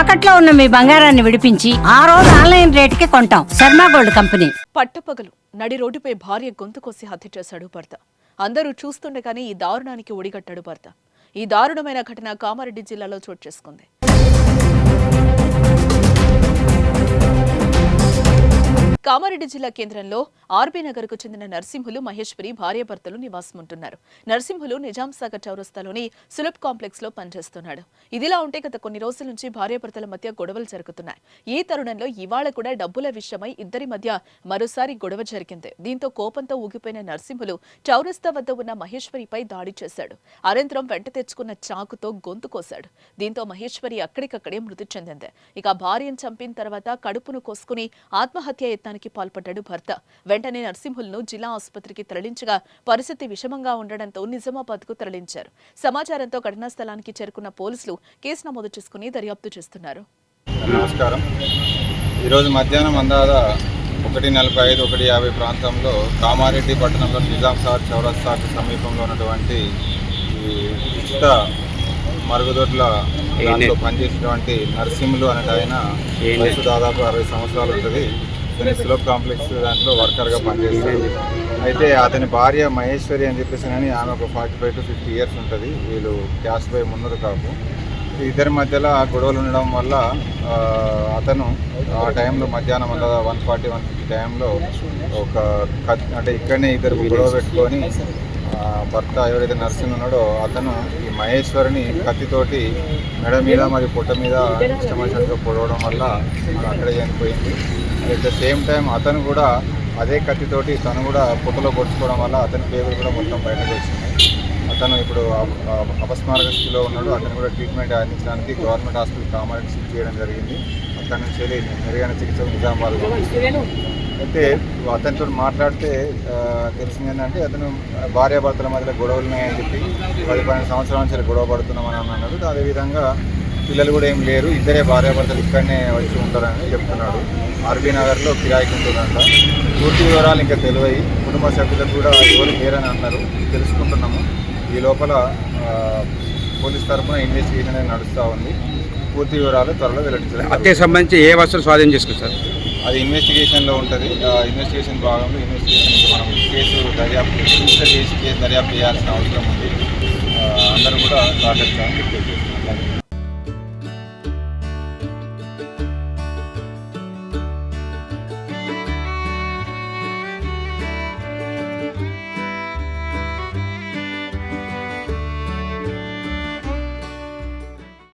తాకట్లో ఉన్న మీ బంగారాన్ని విడిపించి ఆ రోజు ఆన్లైన్ రేటుకి కొంటాం. Sharma gold company. పట్టపగలు నడి రోడ్డుపై భార్య గొంతు కోసి హత్య చేశాడు భర్త. అందరూ చూస్తుండగానే ఈ దారుణానికి ఒడిగట్టాడు భర్త. ఈ దారుణమైన ఘటన కామారెడ్డి జిల్లాలో చోటు చేసుకుంది. కామారెడ్డి జిల్లా కేంద్రంలో ఆర్బీ నగర్కు చెందిన నర్సింహులు మహేశ్వరి భార్యాభర్తలు నివాసముంటున్నారు. నర్సింహులు నిజాంసాగర్ చౌరస్తాలోని సులభ్ కాంప్లెక్స్లో పనిచేస్తున్నాడు. ఇదిలా ఉంటే గత కొన్ని రోజుల నుంచి భార్యాభర్తల మధ్య గొడవలు జరుగుతున్నాయి. ఈ తరుణంలో ఇవాళ కూడా డబ్బుల విషయమై ఇద్దరి మధ్య మరోసారి గొడవ జరిగింది. దీంతో కోపంతో ఊగిపోయిన నర్సింహులు చౌరస్తా వద్ద ఉన్న మహేశ్వరిపై దాడి చేశాడు. అనంతరం వెంట తెచ్చుకున్న చాకుతో గొంతు కోశాడు. దీంతో మహేశ్వరి అక్కడికక్కడే మృతి చెందింది. ఇక భార్యను చంపిన తర్వాత కడుపును కోసుకుని ఆత్మహత్య యత్నానికి పాల్పడ్డాడు భర్త. వెంటనే నర్సింహులను జిల్లా ఆసుపత్రికి తరలించగా పరిస్థితి విషమంగా ఉండడంతో నిజామాబాద్కు తరలించారు. సమాచారంతో ఘటనా స్థలానికి చేరుకున్న పోలీసులు కేసు నమోదు చేసుకుని దర్యాప్తు చేస్తున్నారు. నమస్కారం. ఈరోజు మధ్యాహ్నం అందాద ఒకటి నలభై ఐదు ఒకటి యాభై ప్రాంతంలో కామారెడ్డి పట్టణంలో నిజాం సార్ చౌరస్తాకు సమీపంలో ఉన్నటువంటి ఈ ఉచిత మరుగుదొడ్ల దాంట్లో పనిచేసేటువంటి నరసింహులు అనేది ఆయన వయసు దాదాపు అరవై సంవత్సరాలు ఉంటుంది. ఇతని స్లోప్ కాంప్లెక్స్ దాంట్లో వర్కర్గా పనిచేస్తాడు అయితే అతని భార్య మహేశ్వరి అని చెప్పేసి కానీ ఆమె ఒక forty five to fifty years ఉంటుంది. వీళ్ళు క్యాష్ బై మున్నరు కాపు. ఇద్దరి మధ్యలో ఆ గొడవలు ఉండడం వల్ల అతను ఆ టైంలో మధ్యాహ్నం వల్ల వన్ ఫార్టీ వన్ ఫిఫ్టీ టైంలో ఒక అంటే ఇక్కడనే ఇద్దరు గొడవ పెట్టుకొని భర్త ఎవరైతే నర్సింగ్ ఉన్నాడో అతను ఈ మహేశ్వరిని కత్తితోటి మెడ మీద మరియు పొట్ట మీద ఇష్టమైనట్టుగా పొడవడం వల్ల ఆమె అక్కడే చనిపోయింది. అట్ ద సేమ్ టైం అతను కూడా అదే కత్తితోటి తను కూడా పొట్టలో పొడుచుకోవడం వల్ల అతని పేగులు కూడా మొత్తం బయటకు వచ్చింది అతను ఇప్పుడు అపస్మారక స్థితిలో ఉన్నాడు. అతను కూడా ట్రీట్మెంట్ అందించడానికి గవర్నమెంట్ హాస్పిటల్ కామారెడ్డి షిఫ్ట్ చేయడం జరిగింది. అక్కడి నుంచి వెళ్ళి మెరుగైన చికిత్స నిజామాబాద్ అయితే అతనితో మాట్లాడితే తెలిసింది ఏంటంటే అతను భార్యాభర్తల మధ్యలో గొడవలు ఉన్నాయని చెప్పి పది పన్నెండు సంవత్సరాల నుంచి గొడవ పడుతున్నామని అన్నాడు. అదేవిధంగా పిల్లలు కూడా ఏం లేరు ఇద్దరే భార్యాభర్తలు ఇక్కడనే వచ్చి ఉంటారని చెప్తున్నాడు. ఆర్బీ నగర్లో కిరాయికి ఉంటుందంట. పూర్తి వివరాలు ఇంకా తెలివై కుటుంబ సభ్యులకు కూడా ఎవరు లేరని అన్నారు. తెలుసుకుంటున్నాము. ఈ లోపల పోలీస్ తరఫున ఇన్వెస్టిగేషన్ అనేది నడుస్తూ ఉంది. పూర్తి వివరాలు త్వరలో వెల్లడించారు హత్యకు సంబంధించి ఏ వస్తువులు స్వాధీనం చేసుకుంటారు అది ఇన్వెస్టిగేషన్లో ఉంటుంది. ఆ, ఇన్వెస్టిగేషన్ భాగంలో ఇన్వెస్టిగేషన్ మనం కేసు దర్యాప్తు రిజిస్టర్ చేసి కేసు దర్యాప్తు చేయాల్సిన అవసరం ఉంది. అందరూ కూడా సహకరించాలని రిక్వెస్ట్